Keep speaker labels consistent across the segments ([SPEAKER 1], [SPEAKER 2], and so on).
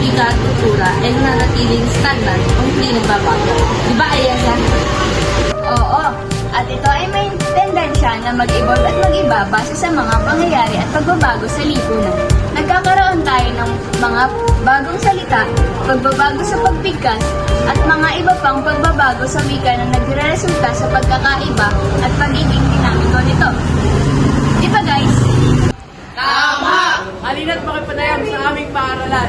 [SPEAKER 1] ang wika at kultura
[SPEAKER 2] ay nananatiling stagnant o hindi nagbabago. Di ba, Ayasa?
[SPEAKER 3] Oo, at ito ay may tendensya na mag-evolve at mag-iba base sa mga pangyayari at pagbabago sa lipunan. Nagkakaroon tayo ng mga bagong salita, pagbabago sa pagpigkas, at mga iba pang pagbabago sa wika na nagre-resulta sa pagkakaiba at pagiging dinamiko nito. Di ba guys?
[SPEAKER 4] Halina't makipanayam sa aming paaralan.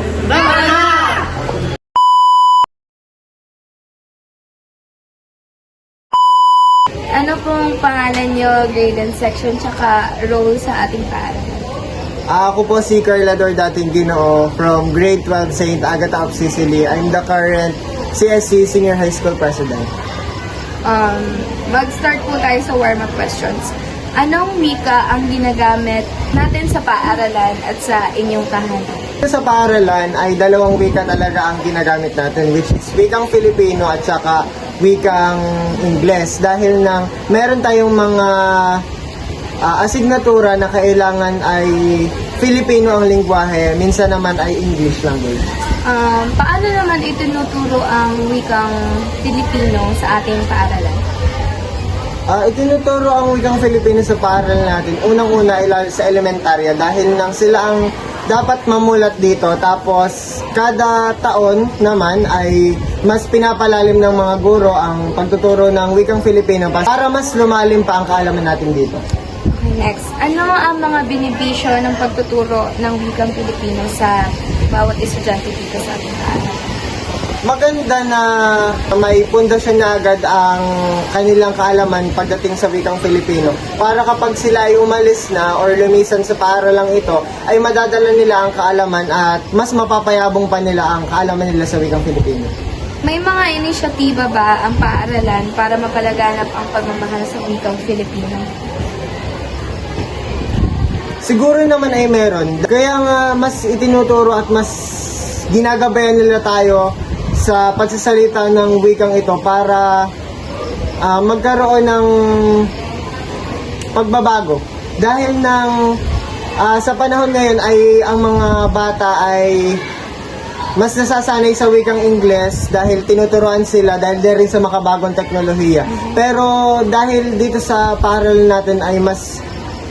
[SPEAKER 3] Ano pong pangalan nyo, grade and section, tsaka role sa ating paaralan?
[SPEAKER 5] Ah, Ako po si Carlador Dating Ginoo from grade 12 St. Agatha of Sicily. I'm the current CSC Senior High School President.
[SPEAKER 3] Um, mag-start po tayo sa warm-up questions. Anong wika ang ginagamit natin sa paaralan at sa inyong tahanan?
[SPEAKER 5] Sa paaralan ay dalawang wika talaga ang ginagamit natin which is wikang Filipino at saka wikang Ingles dahil nang meron tayong mga ah, asignatura na kailangan ay Filipino ang lingwahe, minsan naman ay English language.
[SPEAKER 3] Um, paano naman itinuturo ang wikang Filipino sa ating paaralan?
[SPEAKER 5] Ah, itinuturo ang wikang Filipino sa paaralan natin. Unang-una ilal sa elementarya dahil nang sila ang dapat mamulat dito tapos kada taon naman ay mas pinapalalim ng mga guro ang pagtuturo ng wikang Filipino pa- para mas lumalim pa ang kaalaman natin dito.
[SPEAKER 3] Okay, next. Ano ang mga benepisyo ng pagtuturo ng wikang Filipino sa bawat estudyante dito sa ating paaralan?
[SPEAKER 5] Maganda na may pundasyon na agad ang kanilang kaalaman pagdating sa wikang Filipino. Para kapag sila ay umalis na or lumisan sa paaralang ito, ay madadala nila ang kaalaman at mas mapapayabong pa nila ang kaalaman nila sa wikang Filipino.
[SPEAKER 3] May mga inisyatiba ba ang paaralan para mapalaganap ang pagmamahal sa wikang Filipino?
[SPEAKER 5] Siguro naman ay meron. Kaya nga mas itinuturo at mas ginagabayan nila tayo sa pagsasalita ng wikang ito para ah, magkaroon ng pagbabago. Dahil ng ah, sa panahon ngayon ay ang mga bata ay mas nasasanay sa wikang Ingles dahil tinuturuan sila dahil din rin sa makabagong teknolohiya. Pero dahil dito sa paaralan natin ay mas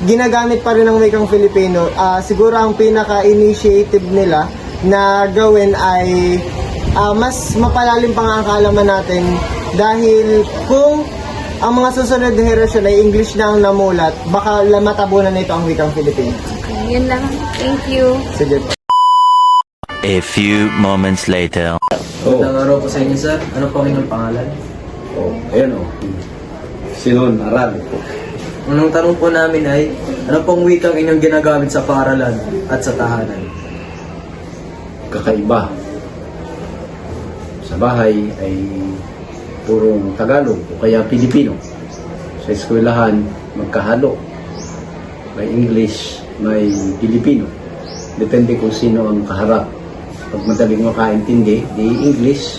[SPEAKER 5] ginagamit pa rin ng wikang Filipino, ah, siguro ang pinaka-initiative nila na gawin ay ah, mas mapalalim pa nga ang kaalaman natin dahil kung ang mga susunod na henerasyon ay English na ang namulat, baka matabunan nito ang wikang Filipino.
[SPEAKER 3] Okay, yun lang. Thank you.
[SPEAKER 5] Sige po.
[SPEAKER 6] A few moments later.
[SPEAKER 7] Magandang araw po sa inyo, sir. Ano po ang inyong pangalan?
[SPEAKER 8] Oh, ayan oh. Sinon, aral.
[SPEAKER 7] Unang tanong po namin ay, ano pong wikang inyong ginagamit sa paaralan at sa tahanan?
[SPEAKER 8] Kakaiba. Sa bahay ay purong Tagalog o kaya Pilipino. Sa eskwelahan, magkahalo. May English, may Pilipino. Depende kung sino ang kaharap. Pag madaling makaintindi, di English.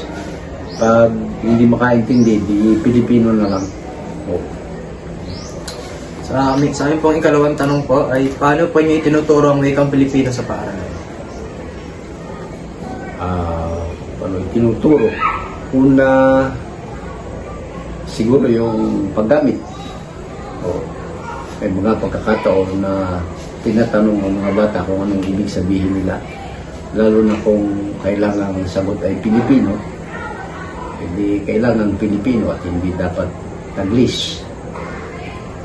[SPEAKER 8] Pag hindi makaintindi, di Pilipino na lang. Oh.
[SPEAKER 7] Sa amin, sa amin pong ikalawang tanong po ay, paano po niyo itinuturo ang wikang Pilipino sa paaralan?
[SPEAKER 8] Tinuturo. Una, siguro yung paggamit. O, may mga pagkakataon na tinatanong ang mga bata kung anong ibig sabihin nila. Lalo na kung kailangan ang sagot ay Pilipino, hindi kailangan Pilipino at hindi dapat Taglish.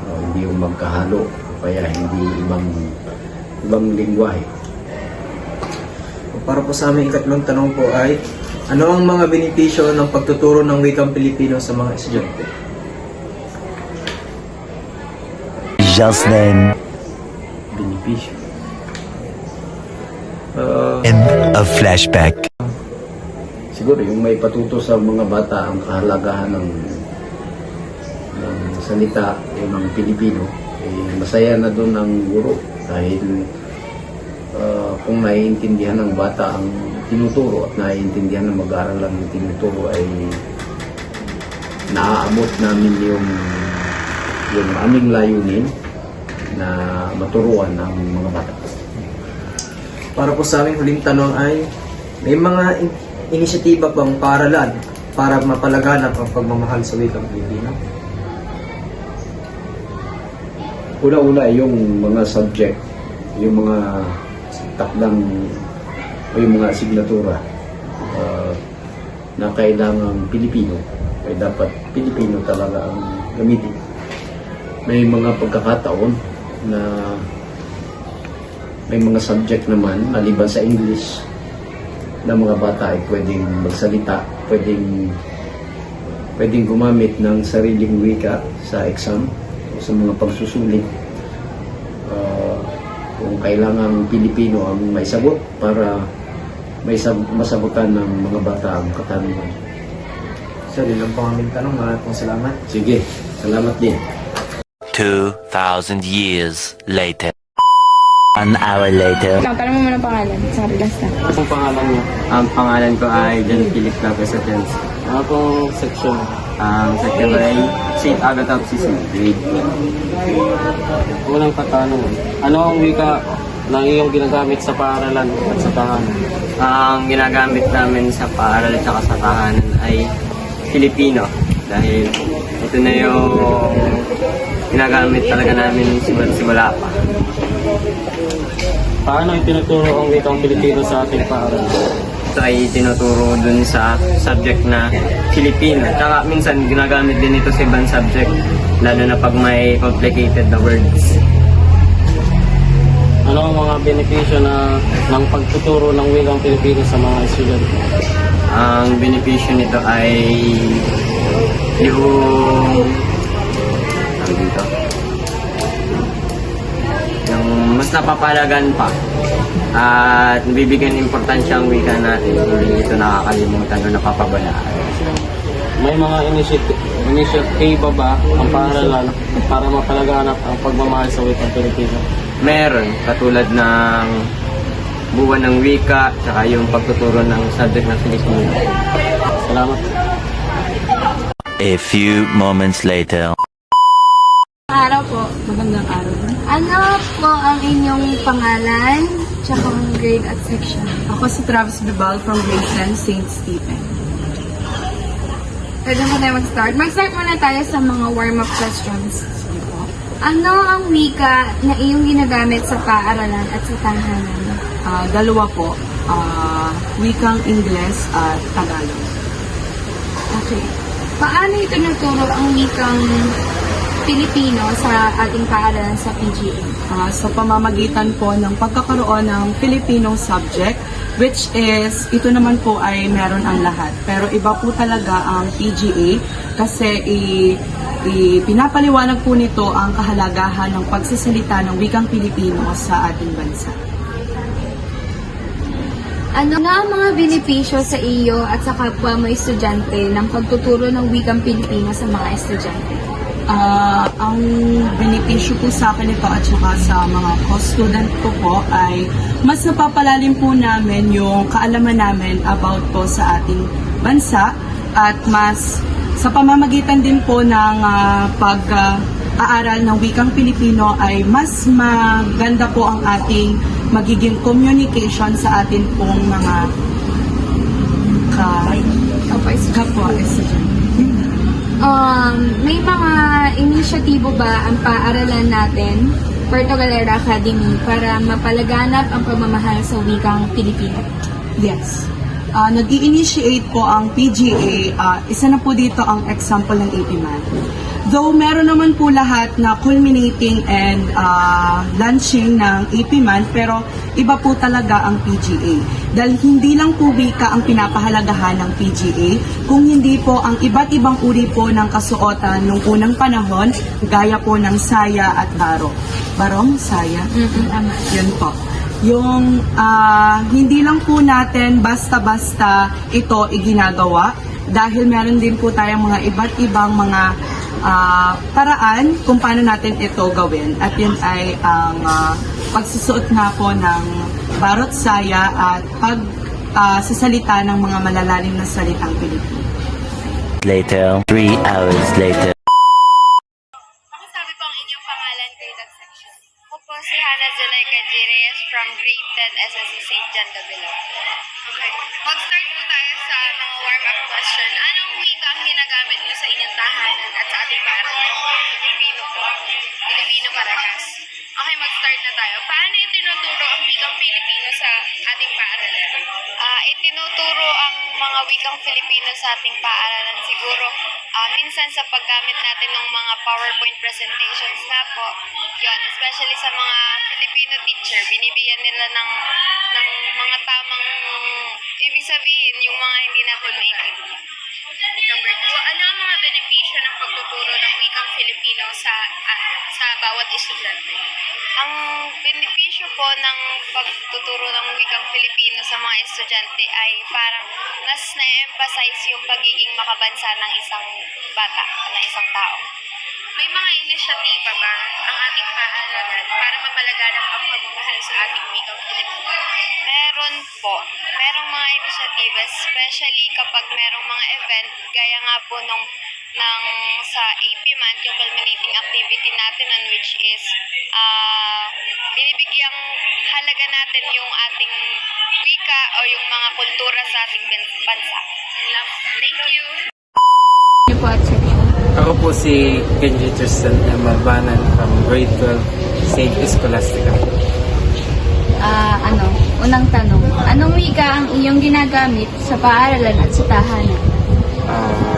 [SPEAKER 8] O, hindi yung magkahalo, kaya hindi ibang ibang lingwahe.
[SPEAKER 7] Para po sa aming ikatlong tanong po ay, ano ang mga benepisyo ng pagtuturo ng wikang Pilipino sa mga estudyante?
[SPEAKER 6] Just then,
[SPEAKER 8] Benepisyo.
[SPEAKER 7] Uh,
[SPEAKER 6] in a flashback.
[SPEAKER 8] siguro yung may patuto sa mga bata ang kahalagahan ng, ng salita o ng Pilipino Eh, masaya na doon ang guro dahil ah, kung naiintindihan ng bata ang tinuturo at naiintindihan ng mag-aaral ang tinuturo ay naaabot namin yung yung aming layunin na maturuan ang mga bata.
[SPEAKER 7] Para po sa aming huling tanong ay, may mga in- inisyatiba bang paaralan para mapalaganap ang pagmamahal sa wikang Pilipino?
[SPEAKER 8] Una-una yung mga subject, yung mga takdang o yung mga asignatura ah, na kailangang Pilipino ay dapat Pilipino talaga ang gamitin. May mga pagkakataon na may mga subject naman maliban sa English na mga bata ay pwedeng magsalita, pwedeng pwedeng gumamit ng sariling wika sa exam o sa mga pagsusulit. Kung kailangan Pilipino ang may sagot para may sab- masagutan ng mga bata ang katanungan.
[SPEAKER 7] Sir, yun lang po aming tanong. Maraming pong salamat.
[SPEAKER 8] Sige, salamat din.
[SPEAKER 6] 2,000 years later. One hour later.
[SPEAKER 2] Tanong mo muna pangalan sa last na.
[SPEAKER 9] Ang pangalan niyo? Ang pangalan ko ay John Philip Lopez Atens. Ano pong section? Ang section ay St. Agatha of Sicily, grade Unang katanungan. Ano ang wika na iyong ginagamit sa paaralan at sa tahanan? Ang ginagamit namin sa paaralan at sa tahanan ay Filipino. Dahil ito na yung ginagamit talaga namin simula, simula pa. Paano itinuturo ang wikang Pilipino sa ating paaralan? Ito ay tinuturo dun sa subject na Filipino. Tsaka minsan ginagamit din ito sa ibang subject, lalo na pag may complicated na words. Ano ang mga benepisyo na ng pagtuturo ng wikang Pilipino sa mga estudyante? Ang benepisyo nito ay yung ano dito? Mas napapalagan pa at nabibigyan importansya ang wika natin hindi ito nakakalimutan o napapabalaan may mga initiative initiative ba ang paaralan para mapalaganap ang pagmamahal sa wikang Pilipino? Meron, katulad ng buwan ng wika, saka yung pagtuturo ng subject ng Filipino. Salamat.
[SPEAKER 6] A few moments later.
[SPEAKER 3] Araw po.
[SPEAKER 2] Magandang araw.
[SPEAKER 3] Ano po ang inyong pangalan, tsaka ang grade at section?
[SPEAKER 4] Ako si Travis Bibal from grade 10, St. Stephen.
[SPEAKER 3] Pwede mo tayo mag-start. Mag-start muna tayo sa mga warm-up questions. Ano ang wika na iyong ginagamit sa paaralan at sa tahanan?
[SPEAKER 4] Ah, dalawa po, ah, wikang Ingles at Tagalog.
[SPEAKER 3] Okay. Paano itinuturo ang wikang Pilipino sa ating paaralan sa PGA?
[SPEAKER 4] Ah, sa pamamagitan po ng pagkakaroon ng Filipino subject which is ito naman po ay meron ang lahat pero iba po talaga ang PGA kasi i, i- pinapaliwanag po nito ang kahalagahan ng pagsasalita ng wikang Pilipino sa ating bansa.
[SPEAKER 3] Ano na ang mga benepisyo sa iyo at sa kapwa mo estudyante ng pagtuturo ng wikang Pilipino sa mga estudyante?
[SPEAKER 4] Ah, ang benepisyo po sa akin ito at saka sa mga co-student ko po ay mas napapalalim po namin yung kaalaman namin about po sa ating bansa at mas sa pamamagitan din po ng ah, pag ah, aaral ng wikang Pilipino ay mas maganda po ang ating magiging communication sa atin pong mga ka, kapwa estudyante.
[SPEAKER 3] Um, may mga inisyatibo ba ang paaralan natin, Puerto Galera Academy, para mapalaganap ang pagmamahal sa wikang Pilipino?
[SPEAKER 4] Yes. Ah, nag-i-initiate po ang PGA. Ah, isa na po dito ang example ng AP Math. Though meron naman po lahat na culminating and ah, launching ng AP Math, pero iba po talaga ang PGA. Dahil hindi lang po wika ang pinapahalagahan ng PGA, kung hindi po ang iba't ibang uri po ng kasuotan nung unang panahon, gaya po ng saya at baro. Barong, saya?
[SPEAKER 3] Tama.
[SPEAKER 4] Yun po. Yung ah, hindi lang po natin basta-basta ito iginagawa dahil meron din po tayong mga iba't ibang mga ah, paraan kung paano natin ito gawin. At yun ay ang ah, pagsusuot nga po ng barot saya at pag ah, sasalita ng mga malalalim na salitang Pilipino.
[SPEAKER 6] Later. Three hours later.
[SPEAKER 10] Pakisabi po ang inyong pangalan, grade at section. Ako po si Hannah Zuleika G. Reyes from grade 10 SSC St. John Davila. Okay. Mag-start po tayo sa mga warm-up question. Anong wika ang ginagamit niyo sa inyong tahanan po. Filipino parehas. Okay, mag-start na tayo. Paano itinuturo ang wikang Filipino sa ating paaralan? Ah, itinuturo ang mga wikang Filipino sa ating paaralan siguro ah, minsan sa paggamit natin ng mga PowerPoint presentations nga po. Yun, especially sa mga Filipino teacher, binibigyan nila ng ng mga tamang ibig sabihin yung mga hindi natin maintindihan. Number two, ano ang mga benepisyo ng pagtuturo ng wikang Filipino sa ah, sa bawat estudyante? Ang benepisyo po ng pagtuturo ng wikang Filipino sa mga estudyante ay parang mas na-emphasize yung pagiging makabansa ng isang bata, ng isang tao. May mga inisyatiba ba ang ating paaralan para mapalaganap ang pagmamahal sa ating wikang Filipino? Meron po. Merong mga inisyatiba, especially kapag merong mga event, gaya nga po nung ng sa AP month, yung culminating activity natin on which is ah binibigyang halaga natin yung ating wika o yung mga kultura sa ating ban- bansa. Lang. Thank you!
[SPEAKER 11] Ako po si Kenji Tristan M. Malbanan from grade 12, St. Scholastica.
[SPEAKER 10] Ah, ano, unang tanong. Wika ang iyong ginagamit sa paaralan at sa tahanan?
[SPEAKER 11] Ah,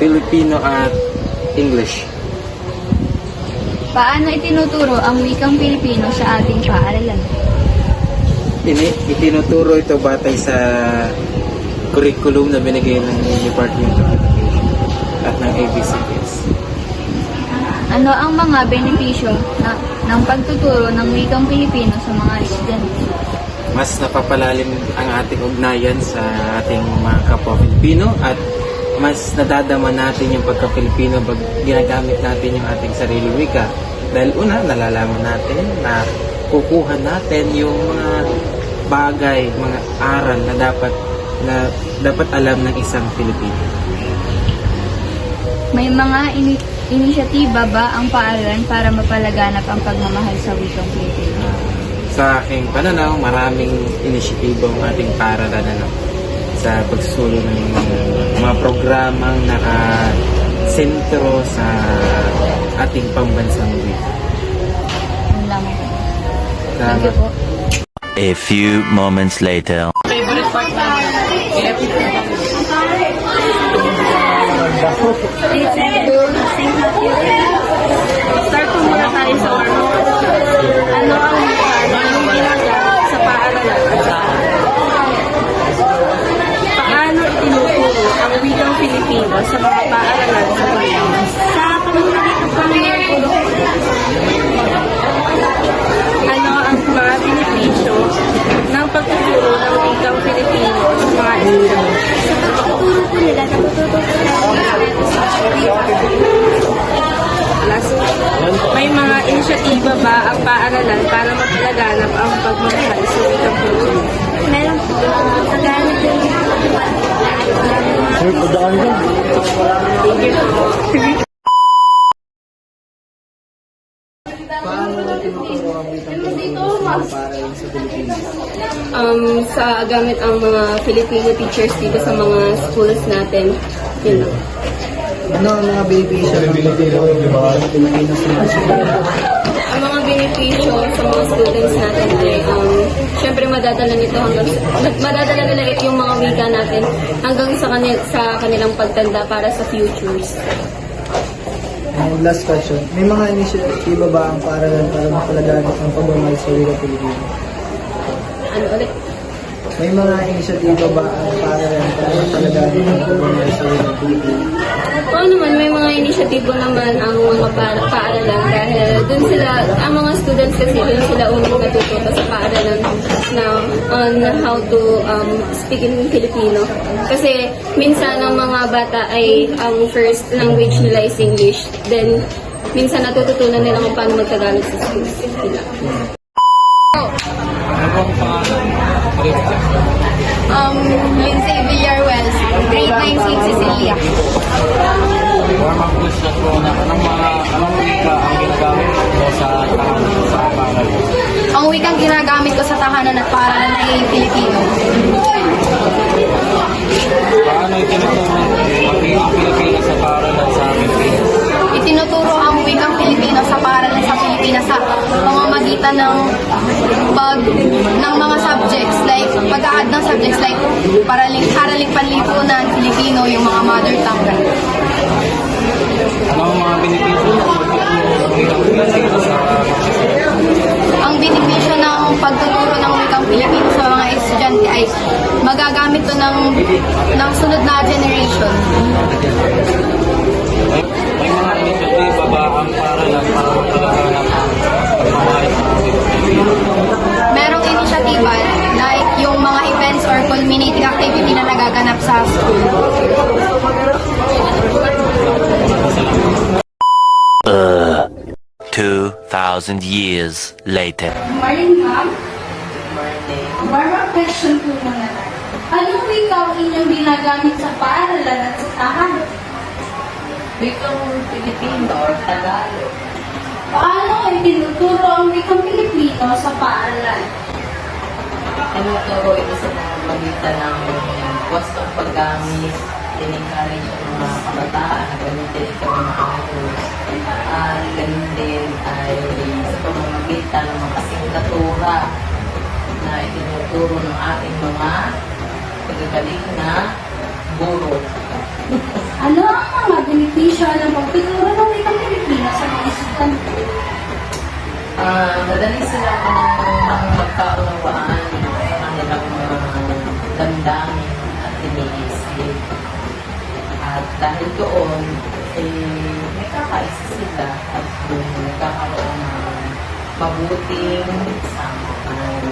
[SPEAKER 11] Filipino at English.
[SPEAKER 10] Paano itinuturo ang wikang Pilipino sa ating paaralan?
[SPEAKER 11] Ini, itinuturo ito batay sa curriculum na binigay ng Department of Education at ng ABCS.
[SPEAKER 10] Ano ang mga benepisyo na, ng pagtuturo ng wikang Pilipino sa mga estudyante?
[SPEAKER 11] Mas napapalalim ang ating ugnayan sa ating mga kapwa Pilipino at mas nadadama natin yung pagka-Pilipino pag ginagamit natin yung ating sarili wika. Dahil una, nalalaman natin na kukuha natin yung mga bagay, mga aral na dapat na dapat alam ng isang Pilipino.
[SPEAKER 10] May mga ini- inisyatiba ba ang paaralan para mapalaganap ang pagmamahal sa wikang Pilipino?
[SPEAKER 11] Sa aking pananaw, maraming inisyatibo ang ating paaralan ano, sa pagsulo ng mga programang nakasentro sa ating pambansang wika.
[SPEAKER 10] Thank you
[SPEAKER 11] Salamat.
[SPEAKER 10] po.
[SPEAKER 6] A few moments later.
[SPEAKER 12] Start po muna tayo sa warm-up question. Ano ang wika na iyong ginagamit sa paaralan at sa Paano itinuturo ang wikang Filipino sa mga paaralan sa Pilipinas? Sa pamamagitan Ano ang mga benepisyo ng pagtuturo ng wikang Filipino sa mga estudyante? Sa pagtuturo po nila, natututo po Last May mga inisyatiba ba ang paaralan para mapalaganap ang pagmamahal sa wikang Filipino? Meron po. Kagamit yung Thank you po. Um, sa gamit ang mga Filipino teachers dito sa mga schools natin. Yun lang.
[SPEAKER 13] Ano ang mga benepisyo ng Pilipino sa Pilipino
[SPEAKER 12] Ang mga benepisyo sa mga students natin ay um, syempre madadala nito hanggang madadala nila yung mga wika natin hanggang sa kanil, sa kanilang pagtanda para sa futures.
[SPEAKER 13] And last question, may mga inisyatiba ba ang paaralan para mapalaganap ang pagmamahal sa wika Pilipino?
[SPEAKER 12] Ano ulit?
[SPEAKER 13] May mga inisyatiba ba ang paaralan para mapalaganap ang pagmamahal sa wika Pilipino?
[SPEAKER 14] Oo naman, may mga inisyatibo naman ang mga pa- paaralan dahil dun sila, ang mga students kasi dun sila unang natututo sa paaralan na on how to um, speak in Filipino. Kasi minsan ang mga bata ay ang first language nila is English. Then, minsan natututunan nila kung paano magtagalog sa schools nila.
[SPEAKER 11] Ano pangalan?
[SPEAKER 14] Um, Lindsay Villarwells, grade 9 St. Cecilia.
[SPEAKER 11] Warm-up question po na anong mga anong wika sa tahanan sa paral mo?
[SPEAKER 14] Ang wikang ginagamit ko sa tahanan at paaralan ay Filipino.
[SPEAKER 11] Paano itinuturo ang Pilipinas sa paaralan sa Pilipinas?
[SPEAKER 14] Itinuturo ang wikang Filipino sa paaralan sa Pilipinas sa pamamagitan ng pag ng mga ng subjects like paraling araling panlipunan, Filipino, yung mga mother tongue.
[SPEAKER 11] Ano ang mga benepisyo ng ng wikang Pilipino sa
[SPEAKER 14] Ang benepisyo ng pagtuturo ng wikang Pilipino sa mga estudyante ay magagamit to ng ng sunod na generation.
[SPEAKER 11] may, may mga inisyatiba ba ang para ang pagmamahal sa Pilipino?
[SPEAKER 14] Merong inisyatiba like yung mga or culminating activity na nagaganap sa school.
[SPEAKER 6] Ugh. 2,000 years later.
[SPEAKER 1] Good morning, ma'am. Warm-up question po muna tayo. Anong wika ang inyong ginagamit sa paaralan at sa tahanan?
[SPEAKER 2] Wikang Pilipino or Tagalog.
[SPEAKER 1] Paano ay tinuturo ang wikang Pilipino sa paaralan?
[SPEAKER 2] Tinuturo ito sa mga magitan ng wastong paggamit, in-encourage ang mga kabataan na gamitin ito ng mga tools. At ganun din ay sa pamamagitan ng mga kasingkatura na itinuturo ng ating mga pagkagaling na guro.
[SPEAKER 1] Ano ang mga benepisyo ng pagtuturo ng wikang Pilipino sa mga estudyante?
[SPEAKER 2] Ah, madali silang magkaunawaan ang kanilang mga damdamin at iniisip. At dahil doon, eh, nakakaisa sila at doon nagkakaroon ng mabuting samahan.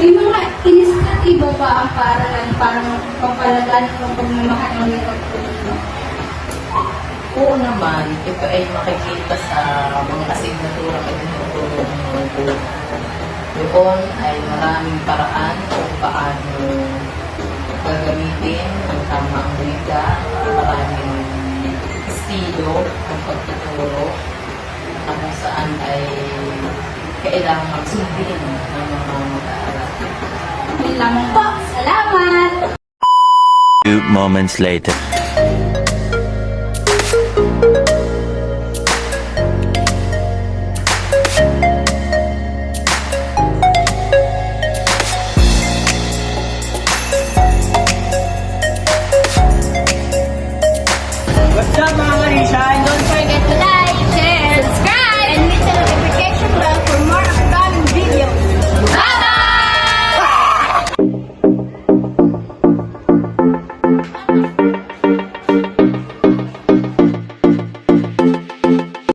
[SPEAKER 1] May mga inisyatiba ba ang paaralan para mapapalagan ng pagmamahal ng Pilipino?
[SPEAKER 2] Oo naman, ito ay makikita sa mga asignatura na tinuturo ng mga. Doon ay maraming paraan kung paano gagamitin ang tama ang wika, maraming estilo ng pagtuturo na kung saan ay kailangan sundin ng mga mag-aaral.
[SPEAKER 1] Yun lamang po. Salamat!
[SPEAKER 6] Few moments later.